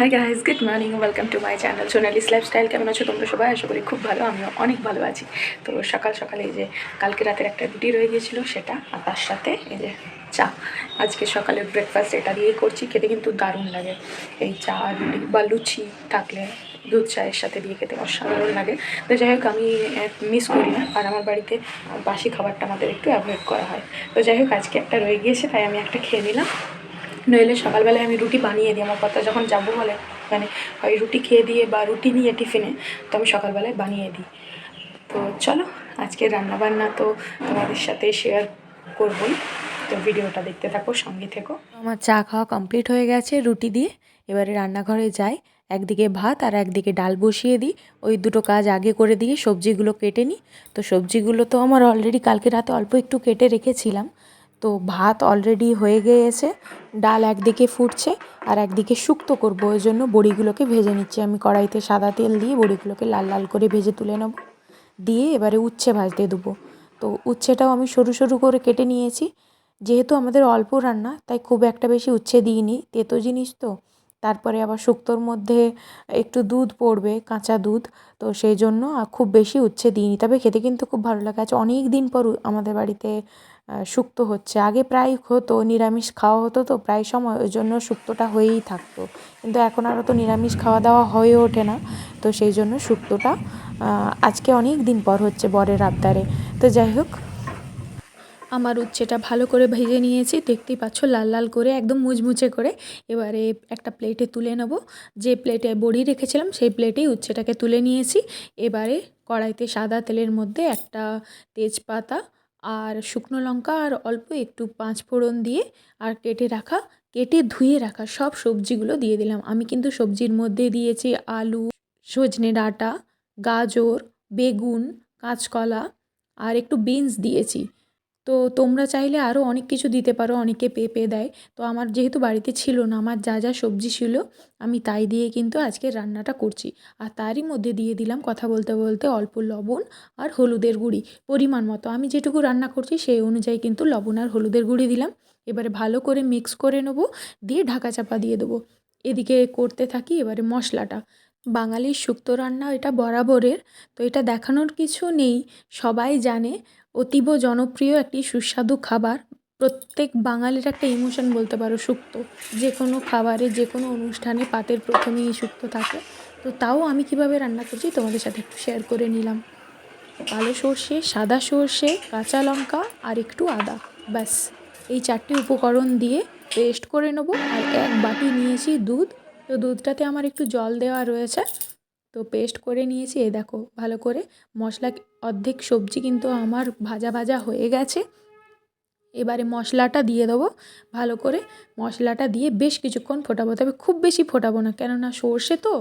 Hi guys good morning welcome to my channel Sonali's lifestyle কেমন আছো তোমরা সবাই? আশা করি খুব ভালো, আমিও অনেক ভালো আছি। তো সকাল সকালে এই যে কালকে রাতের একটা রুটি রয়ে গিয়েছিল, সেটা আর তার সাথে এই যে চা। আজকে সকালের ব্রেকফাস্ট এটা দিয়েই করছি, খেতে কিন্তু দারুণ লাগে। এই চা, রুটি বা লুচি থাকলে দুধ চায়ের সাথে দিয়ে খেতে অসাধারণ লাগে। তো যাই হোক, আমি মিস করি না। আর আমার বাড়িতে বাসি খাবারটা আমাদের একটু অ্যাভয়েড করা হয়। তো যাই হোক, আজকে একটা রয়ে গিয়েছে, তাই আমি একটা খেয়ে নিলাম। নইলে সকালবেলায় আমি রুটি বানিয়ে দিই, আমার কথা যখন যাব বলে মানে হয় রুটি খেয়ে দিয়ে বা রুটি নিয়ে টিফিনে, তো আমি সকালবেলায় বানিয়ে দিই। তো চলো, আজকে রান্নাবান্না তো তোমাদের সাথে শেয়ার করবই। তো ভিডিওটা দেখতে থাকো, সঙ্গে থেকো। আমার চা খাওয়া কমপ্লিট হয়ে গেছে, রুটি দিয়ে। এবারে রান্নাঘরে যাই, একদিকে ভাত আর একদিকে ডাল বসিয়ে দিই। ওই দুটো কাজ আগে করে দিয়ে সবজিগুলো কেটে নিই। তো সবজিগুলো তো আমার অলরেডি কালকে রাতে অল্প একটু কেটে রেখেছিলাম। তো ভাত অলরেডি হয়ে গিয়েছে, ডাল একদিকে ফুটছে আর একদিকে শুক্তো করব, ওই জন্য বড়িগুলোকে ভেজে নিচ্ছি। আমি কড়াইতে সাদা তেল দিয়ে বড়িগুলোকে লাল লাল করে ভেজে তুলে নেব। দিয়ে এবারে উচ্ছে ভাজতে দেবো। তো উচ্ছেটাও আমি সরু সরু করে কেটে নিয়েছি। যেহেতু আমাদের অল্প রান্না, তাই খুব একটা বেশি উচ্ছে দিইনি। তেতো জিনিস তো। তারপরে আবার শুক্তোর মধ্যে একটু দুধ পড়বে, কাঁচা দুধ। তো সেই জন্য খুব বেশি উচ্ছে দিইনি। তবে খেতে কিন্তু খুব ভালো লাগে। আজ অনেক দিন পর আমাদের বাড়িতে শুক্তো হচ্ছে। আগে প্রায় হতো, নিরামিষ খাওয়া হতো তো প্রায় সময় ওই জন্য শুক্তোটা হয়েই থাকতো। কিন্তু এখন আর তো নিরামিষ খাওয়া দাওয়া হয়ে ওঠে না। তো সেই জন্য শুক্তোটা আজকে অনেক দিন পর হচ্ছে বরের আবদারে। তো যাই হোক আমার উচ্ছেটা ভালো করে ভেজে নিয়েছি। দেখতেই পাচ্ছ, লাল লাল করে, একদম মুচমুচে করে। এবারে একটা প্লেটে তুলে নেব। যে প্লেটে বড়ি রেখেছিলাম, সেই প্লেটেই উচ্ছেটাকে তুলে নিয়েছি। এবারে কড়াইতে সাদা তেলের মধ্যে একটা তেজপাতা আর শুকনো লঙ্কা আর অল্প একটু পাঁচ ফোড়ন দিয়ে আর কেটে রাখা, কেটে ধুয়ে রাখা সব সবজিগুলো দিয়ে দিলাম। আমি কিন্তু সবজির মধ্যে দিয়েছি আলু, সজনে ডাঁটা, গাজর, বেগুন, কাঁচকলা আর একটু বিনস দিয়েছি। তো তোমরা চাইলে আরও অনেক কিছু দিতে পারো, অনেকে পেঁপে দেয়। তো আমার যেহেতু বাড়িতে ছিল না, আমার যা যা সবজি ছিল, আমি তাই দিয়ে কিন্তু আজকে রান্নাটা করছি। আর তারই মধ্যে দিয়ে দিলাম কথা বলতে বলতে অল্প লবণ আর হলুদের গুঁড়ি। পরিমাণ মতো, আমি যেটুকু রান্না করছি সেই অনুযায়ী কিন্তু লবণ আর হলুদের গুঁড়ি দিলাম। এবারে ভালো করে মিক্স করে নেব, দিয়ে ঢাকা চাপা দিয়ে দেবো। এদিকে করতে থাকি এবারে মশলাটা। বাঙালির শুক্তো রান্না এটা বরাবরের, তো এটা দেখানোর কিছু নেই, সবাই জানে। অতীব জনপ্রিয় একটি সুস্বাদু খাবার। প্রত্যেক বাঙালির একটা ইমোশন বলতে পারো শুক্তো যে কোনো খাবারে যে কোনো অনুষ্ঠানে পাতের প্রথমেই শুক্তো থাকে। তো তাও আমি কীভাবে রান্না করছি তোমাদের সাথে একটু শেয়ার করে নিলাম। কালো সর্ষে, সাদা সর্ষে, কাঁচা লঙ্কা আর একটু আদা। ব্যাস। এই চারটি উপকরণ দিয়ে পেস্ট করে নেব। আর এক বাটি নিয়েছি দুধ। তো দুধটাতে আমার একটু জল দেওয়া রয়েছে। তো পেস্ট করে নিয়েছি এ দেখো, ভালো করে। মশলা অর্ধেক সবজি কিন্তু আমার ভাজা ভাজা হয়ে গেছে। এবারে মশলাটা দিয়ে দেবো ভালো করে। মশলাটা দিয়ে বেশ কিছুক্ষণ ফোটাবো, তবে খুব বেশি ফোটাবো না, কেননা সর্ষে তো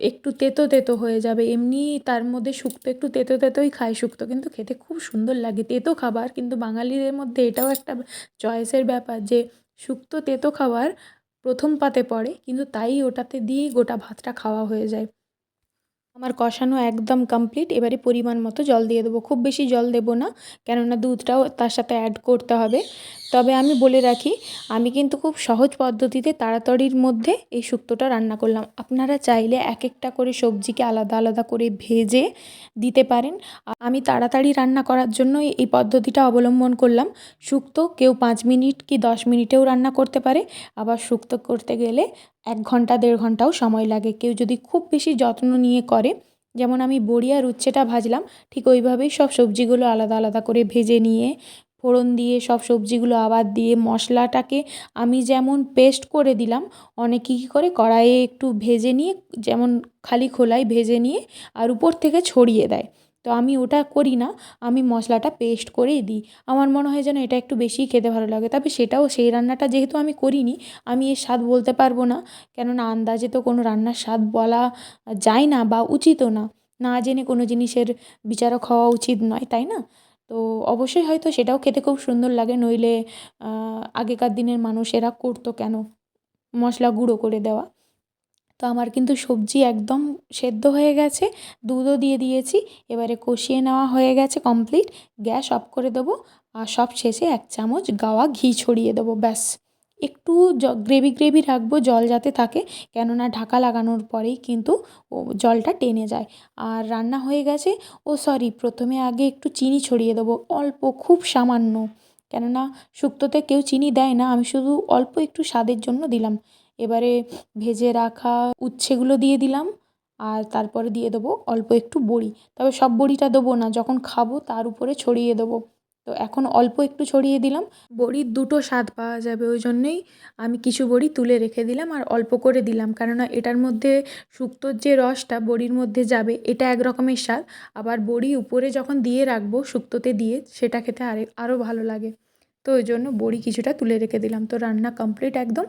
একটু তেতো তেতো হয়ে যাবে। এমনি তার মধ্যে শুক্তো একটু তেতো তেতোই খায় শুক্তো, কিন্তু খেতে খুব সুন্দর লাগে, তেতো খাবার। কিন্তু বাঙালিদের মধ্যে এটাও একটা চয়েসের ব্যাপার যে, শুক্তো তেতো খাবার প্রথম পাতে পড়ে, কিন্তু তাই ওটাতে দিয়েই গোটা ভাতটা খাওয়া হয়ে যায়। আমার কষানো একদম কমপ্লিট এবারে পরিমাণ মতো জল দিয়ে দেবো। খুব বেশি জল দেবো না, কেননা দুধটাও তার সাথে অ্যাড করতে হবে। তবে আমি বলে রাখি, আমি কিন্তু খুব সহজ পদ্ধতিতে তাড়াতাড়ির মধ্যে এই শুক্তোটা রান্না করলাম। আপনারা চাইলে এক একটা করে সবজিকে আলাদা আলাদা করে ভেজে দিতে পারেন। আমি তাড়াতাড়ি রান্না করার জন্য এই পদ্ধতিটা অবলম্বন করলাম। শুক্তো কেউ পাঁচ মিনিট কি দশ মিনিটেও রান্না করতে পারে, আবার শুক্তো করতে গেলে এক ঘণ্টা, দেড় ঘন্টাও সময় লাগে। কেউ যদি খুব বেশি যত্ন নিয়ে করে, যেমন আমি বড়ি আর উচ্ছেটা ভাজলাম, ঠিক ওইভাবেই সব সবজিগুলো আলাদা আলাদা করে ভেজে নিয়ে, ফোড়ন দিয়ে, সব সবজিগুলো আবার দিয়ে, মশলাটাকে আমি যেমন পেস্ট করে দিলাম, অনেকে কী করে, কড়াইয়ে একটু ভেজে নিয়ে, যেমন খালি খোলায় ভেজে নিয়ে, আর উপর থেকে ছড়িয়ে দেয়। তো আমি ওটা করি না, আমি মশলাটা পেস্ট করেই দিই। আমার মনে হয় যেন এটা একটু বেশিই খেতে ভালো লাগে। তবে সেটাও সেই রান্নাটা যেহেতু আমি করিনি, আমি এর স্বাদ বলতে পারব না। কেননা আন্দাজে তো কোনো রান্নার স্বাদ বলা যায় না বা উচিতও না। না জেনে কোনো জিনিসের বিচারক হওয়া উচিত নয়, তাই না? তো অবশ্যই হয়তো সেটাও খেতে খুব সুন্দর লাগে, নইলে আগেকার দিনের মানুষেরা করতো কেন? মশলা গুঁড়ো করে দেওয়া। তো আমার কিন্তু সবজি একদম সেদ্ধ হয়ে গেছে, দুধও দিয়ে দিয়েছি, এবারে কষিয়ে নেওয়া হয়ে গেছে কমপ্লিট গ্যাস অফ করে দেবো আর সব শেষে এক চামচ গাওয়া ঘি ছড়িয়ে দেবো, ব্যাস। একটু গ্রেভি গ্রেভি রাখব, জল যাতে থাকে, কেননা ঢাকা লাগানোর পরেই কিন্তু ও, জলটা টেনে যায়। আর রান্না হয়ে গেছে, ও সরি প্রথমে আগে একটু চিনি ছড়িয়ে দেবো, অল্প, খুব সামান্য, কেননা শুক্তোতে কেউ চিনি দেয় না, আমি শুধু অল্প একটু স্বাদের জন্য দিলাম। এবারে ভেজে রাখা উচ্ছেগুলো দিয়ে দিলাম, আর তারপরে দিয়ে দেবো অল্প একটু বড়ি। তবে সব বড়িটা দেবো না, যখন খাব তার উপরে ছড়িয়ে দেবো। তো এখন অল্প একটু ছড়িয়ে দিলাম। বড়ির দুটো স্বাদ পাওয়া যাবে, ওই জন্যেই আমি কিছু বড়ি তুলে রেখে দিলাম আর অল্প করে দিলাম। কেননা এটার মধ্যে শুক্তোর যে রসটা বড়ির মধ্যে যাবে, এটা এক রকমের স্বাদ। আবার বড়ি উপরে যখন দিয়ে রাখব শুক্তোতে দিয়ে, সেটা খেতে আরে আরও ভালো লাগে। তো ওই জন্য বড়ি কিছুটা তুলে রেখে দিলাম। তো রান্না কমপ্লিট একদম।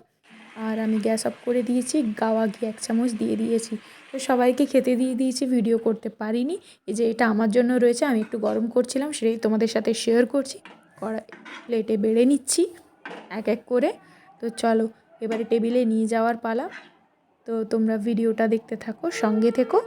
আর আমি গ্যাস অফ করে দিয়েছি, গাওয়া ঘি এক চামচ দিয়ে দিয়েছি। তো সবাইকে খেতে দিয়ে দিয়েছি, ভিডিও করতে পারিনি। এই যে এটা আমার জন্য রয়েছে, আমি একটু গরম করছিলাম, সেটাই তোমাদের সাথে শেয়ার করছি। কড়াই প্লেটে বেড়ে নিচ্ছি, এক এক করে। তো চলো, এবারে টেবিলে নিয়ে যাওয়ার পালা। তো তোমরা ভিডিওটা দেখতে থাকো, সঙ্গে থেকো।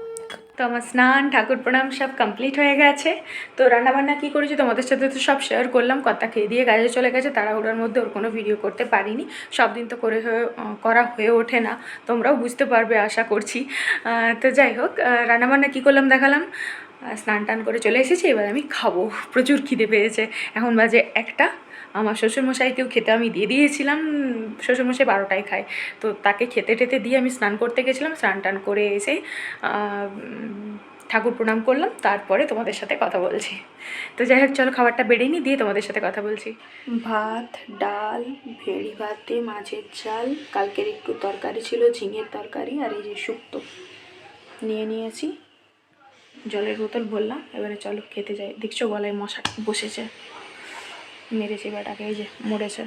তো আমার স্নান, ঠাকুর প্রণাম সব কমপ্লিট হয়ে গেছে। তো রান্নাবান্না কী করেছি তোমাদের সাথে তো সব শেয়ার করলাম, কর্তা খেয়ে দিয়ে কাজে চলে গেছে, তাড়াহুড়োর মধ্যে ওর কোনো ভিডিও করতে পারিনি। সব দিন তো করে হয়ে করা হয়ে ওঠে না, তোমরাও বুঝতে পারবে আশা করছি। তো যাই হোক রান্নাবান্না কী করলাম দেখালাম? স্নান টান করে চলে এসেছি, এবার আমি খাব। প্রচুর খিদে পেয়েছে, এখন বাজে একটা। আমার শ্বশুরমশাইকেও খেতে আমি দিয়ে দিয়েছিলাম, শ্বশুরমশাই বারোটায় খায়। তো তাকে খেতে টেতে দিয়ে আমি স্নান করতে গেছিলাম, স্নান টান করে এসে ঠাকুর প্রণাম করলাম, তারপরে তোমাদের সাথে কথা বলছি। তো যাই হোক, চলো খাবারটা বেড়ে নিই, দিয়ে তোমাদের সাথে কথা বলছি। ভাত, ডাল, ভেড়ি ভাতে, মাছের চাল কালকের একটু তরকারি ছিল, ঝিঙের তরকারি, আর এই যে শুক্তো নিয়ে নিয়েছি। জলের বোতল ভরলাম, এবারে চলো খেতে যাই। দেখছ গলায় মশা বসেছে। মেরেছে বেটাকে, এই যে মরেছে।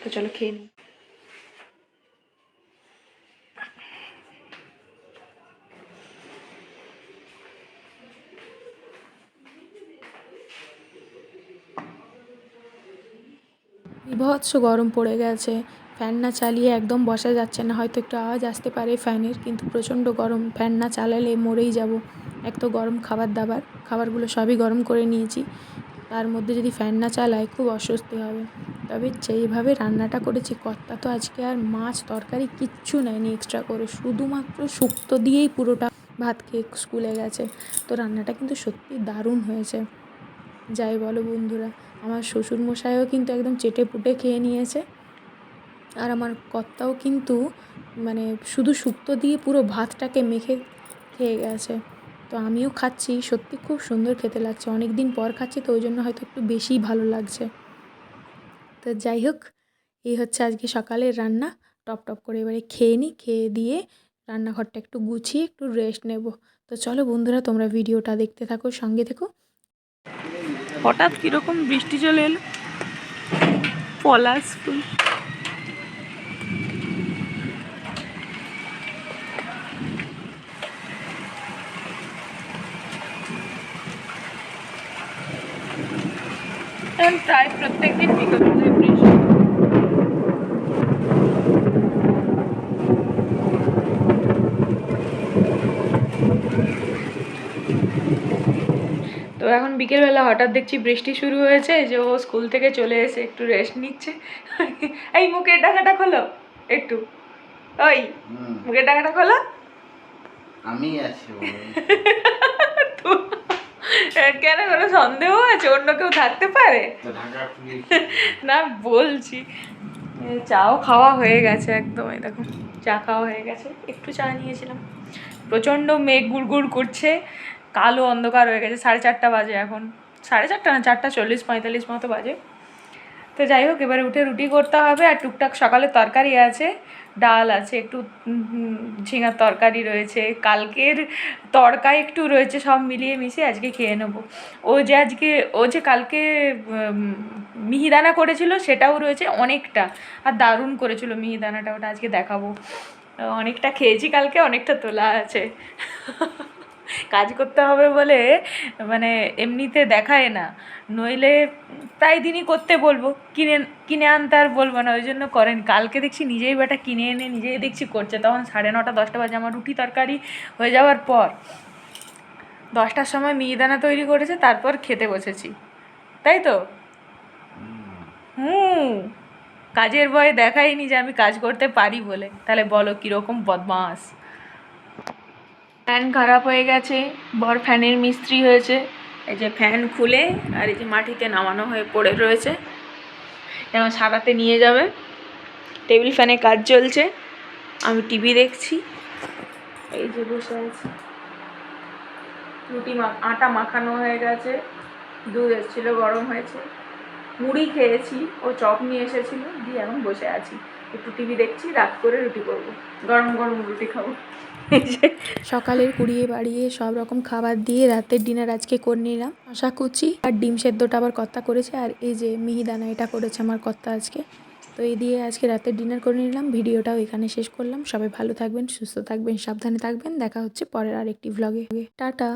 তো চলো খেয়ে নিই। বিভৎস গরম পড়ে গেছে। ফ্যান না চালিয়ে একদম বসা যাচ্ছে না, হয়তো একটু আওয়াজ আসতে পারে ফ্যানের, কিন্তু প্রচণ্ড গরম। ফ্যান না চালালে মরেই যাব। এক তো গরম খাবার দাবার, খাবারগুলো সবই গরম করে নিয়েছি। তার মধ্যে যদি ফ্যান না চালায়, খুব অস্বস্তি হবে। তবে যেইভাবে রান্নাটা করেছি, কর্তা তো আজকে আর মাছ, তরকারি কিচ্ছু নেয়নি এক্সট্রা করে। শুধুমাত্র শুক্তো দিয়েই পুরোটা ভাত খেয়ে স্কুলে গেছে। তো রান্নাটা কিন্তু সত্যি দারুণ হয়েছে। যাই বলো বন্ধুরা, আমার শ্বশুরমশাইও কিন্তু একদম চেটে পুটে খেয়ে নিয়েছে। আর আমার কর্তাও কিন্তু মানে শুধু শুক্তো দিয়ে পুরো ভাতটাকে মেখে খেয়ে গেছে। তো আমিও খাচ্ছি। সত্যি খুব সুন্দর খেতে লাগছে। অনেক দিন পর খাচ্ছি তো ওই জন্য হয়তো একটু বেশিই ভালো লাগছে। তো যাই হোক, এই হচ্ছে আজকে সকালের রান্না। টপ টপ করে এবারে খেয়ে নিই, খেয়ে দিয়ে রান্নাঘরটা একটু গুছিয়ে একটু রেস্ট নেব। তো চলো বন্ধুরা, তোমরা ভিডিওটা দেখতে থাকো, সঙ্গে থেকো। হঠাৎ কীরকম বৃষ্টি চলে এলো? পলাশ ফুল। এখন প্রায় প্রত্যেকদিন বিকেলবেলায় বৃষ্টি। তো এখন বিকেলবেলা হঠাৎ দেখছি বৃষ্টি শুরু হয়েছে যে ও স্কুল থেকে চলে এসে একটু রেস্ট নিচ্ছে। এই মুখের ডাকাটা খোলো একটু। ওই মুখের ডাকাটা খোলো। আমি আছি তো কেন কোনো সন্দেহ আছে? অন্য কেউ থাকতে পারে? না বলছি। চাও খাওয়া হয়ে গেছে একদম এই দেখো চা খাওয়া হয়ে গেছে। একটু চা নিয়েছিলাম। প্রচণ্ড মেঘ গুড়গুড় করছে কালো অন্ধকার হয়ে গেছে। সাড়ে চারটা বাজে এখন। সাড়ে চারটা না চারটা চল্লিশ পঁয়তাল্লিশ মতো বাজে। তো যাই হোক, এবারে উঠে রুটি করতে হবে আর টুকটাক সকালে তরকারি আছে, ডাল আছে, একটু ঝিঙার তরকারি রয়েছে, কালকের তড়কা একটু রয়েছে, সব মিলিয়ে মিশিয়ে আজকে খেয়ে নেব। ও যে আজকে, ও যে কালকে মিহিদানা করেছিল সেটাও রয়েছে অনেকটা, আর দারুণ করেছিল মিহিদানাটা, ওটা আজকে দেখাবো। অনেকটা খেয়েছি কালকে, অনেকটা তোলা আছে। কাজ করতে হবে বলে মানে এমনিতে দেখায় না। নইলে প্রায় দিনই করতে বলব। কিনে কিনে আনতে আর বলব না, ওই জন্য করেন। কালকে দেখছি নিজেই বেটা কিনে এনে নিজেই দেখছি করছে। তখন সাড়ে নটা, দশটা বাজে আমার রুটি তরকারি হয়ে যাওয়ার পর দশটার সময় মিহিদানা তৈরি করেছে, তারপর খেতে বসেছি। তাই তো? হুম। কাজের ভয়ে দেখাইনি যে আমি কাজ করতে পারি বলে। তাহলে বলো কীরকম বদমাস। ফ্যান খারাপ হয়ে গেছে, বর ফ্যানের মিস্ত্রি হয়েছে। এই যে ফ্যান খুলে আর এই যে মাটিতে নামানো হয়ে পড়ে রয়েছে। এখন সারাতে নিয়ে যাবে। টেবিল ফ্যানে কাজ চলছে। আমি টিভি দেখছি। এই যে বসে আছি। রুটি আটা মাখানো হয়ে গেছে। দুধ এসেছিল, গরম হয়েছে। মুড়ি খেয়েছি। ও চপ নিয়ে এসেছিল। দিয়ে এখন বসে আছি। একটু টিভি দেখছি, রাত করে রুটি করব। গরম গরম রুটি খাব। সকালের কুড়িয়ে বাড়িয়ে সব রকম খাবার দিয়ে রাতের ডিনার আজকে করে নিলাম। আশা করছি আর ডিম সেদ্ধটা আবার কর্তা করেছে, আর এই যে মিহিদানা এটা করেছে আমার কর্তা আজকে। তো এই দিয়ে আজকে রাতের ডিনার করে নিলাম, ভিডিওটাও এখানে শেষ করলাম। সবাই ভালো থাকবেন, সুস্থ থাকবেন, সাবধানে থাকবেন। দেখা হচ্ছে পরের আরেকটি ভ্লগে টাটা।